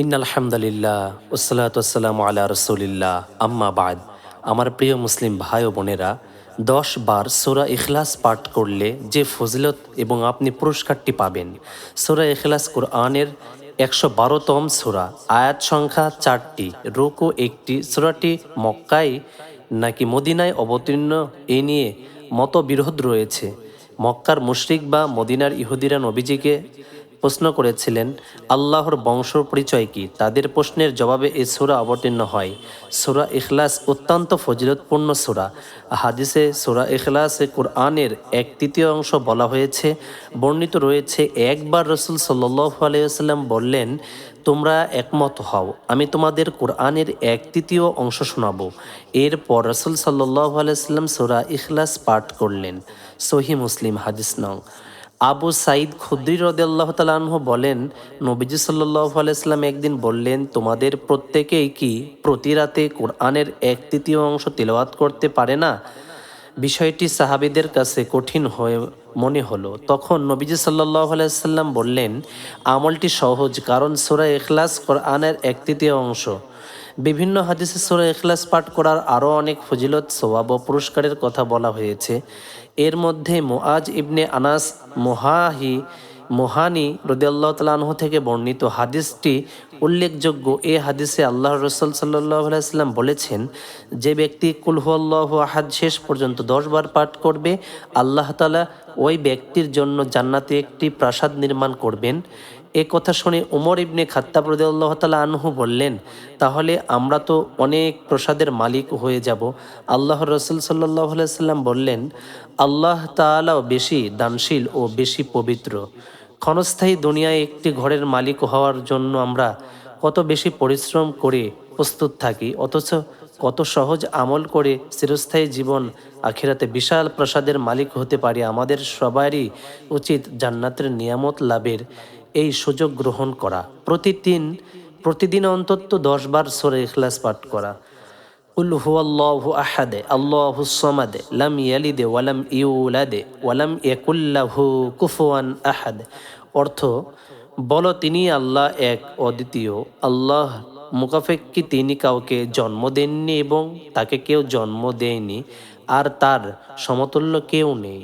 In আলহামদুলিল্লাহ আলা রসুলিল্লাহ। আম্মা আমার প্রিয় মুসলিম ভাই ও বোনেরা, দশ বার সোরা ইখলাস পাঠ করলে যে ফজিলত এবং আপনি পুরস্কারটি পাবেন। সোরা ইখলাস কোরআনের একশো বারোতম সোরা, আয়াত সংখ্যা চারটি, রোকো একটি, সোরাটি মক্কায় নাকি মদিনায় অবতীর্ণ এ নিয়ে মতবিরোধ রয়েছে। মক্কার মুশরিক বা মদিনার ইহুদিরা নবীজিকে প্রশ্ন করেছিলেন, আল্লাহর বংশ পরিচয় কি? তাদের প্রশ্নের জবাবে এই সুরা অবতীর্ণ হয়। সুরা ইখলাস অত্যন্ত ফজিলতপূর্ণ সুরা। হাদিসে সুরা ইখলাসে কোরআনের এক তৃতীয় অংশ বলা হয়েছে, বর্ণিত রয়েছে, একবার রসুল সাল্লাহ আলাইসাল্লাম বললেন, তোমরা একমত হও, আমি তোমাদের কোরআনের এক তৃতীয় অংশ শোনাবো। এরপর রসুল সাল্লাহ আলাইসাল্লাম সুরা ইখলাস পাঠ করলেন। সহি মুসলিম হাদিস নং আবু সাইদ খুদ্রি রদাল্লাহ তালাহ বলেন, নবীজি সাল্লাহ আলাইসলাম একদিন বললেন, তোমাদের প্রত্যেকেই কি প্রতি রাতে কোরআনের এক তৃতীয় অংশ তিলওয়াত করতে পারে না? বিষয়টি সাহাবিদের কাছে কঠিন হয়ে মনে হলো। তখন নবীজি সাল্লাহ আলাইসাল্লাম বললেন, আমলটি সহজ কারণ সুরা এখলাস কোরআনের এক তৃতীয় অংশ। বিভিন্ন হাদিসে সুরা এখলাস পাঠ করার আরও অনেক ফজিলত সোয়াব ও পুরস্কারের কথা বলা হয়েছে। এর মধ্যে মোয়াজ ইবনে আনাস মোহাহি মোহানি রদিয়াল্লাহ তালাহ থেকে বর্ণিত হাদিসটি উল্লেখযোগ্য। এ হাদিসে আল্লাহ রসুল আলাইসাল্লাম বলেছেন, যে ব্যক্তি কুলহুয়াল্লাহ আহাদ শেষ পর্যন্ত দশবার পাঠ করবে, আল্লাহ তালা ওই ব্যক্তির জন্য জান্নাতে একটি প্রাসাদ নির্মাণ করবেন। এ কথা শুনে উমর ইবনে খাত্তাব রদিয়াল্লাহ তালা আনহু বললেন, তাহলে আমরা তো অনেক প্রসাদের মালিক হয়ে যাব। আল্লাহ রসুল সাল্লাহ সাল্লাম বললেন, আল্লাহ তালাও বেশি দানশীল ও বেশি পবিত্র। ক্ষণস্থায়ী দুনিয়ায় একটি ঘরের মালিক হওয়ার জন্য আমরা কত বেশি পরিশ্রম করে প্রস্তুত থাকি, অথচ কত সহজ আমল করে চিরস্থায়ী জীবন আখিরাতে বিশাল প্রসাদের মালিক হতে পারি। আমাদের সবারই উচিত জান্নাতের নিয়ামত লাভের এই সুযোগ গ্রহণ করা। প্রতিদিন প্রতিদিন অন্তত দশ বার সরে ইখলাস পাঠ করা। উল হুয়াল্লাহু আহাদে, আল্লাহু সমাদে, লাম ইয়ালিদে ওয়ালাম ইউলাদে ওয়ালাম ইয়াকুল্লাহু কুফুয়ান আহাদ। অর্থ, বলো তিনি আল্লাহ এক অদ্বিতীয়, আল্লাহ মুকাফেক্কি তিনি কাউকে জন্ম দেননি এবং তাকে কেউ জন্ম দেয়নি, আর তার সমতুল্য কেউ নেই।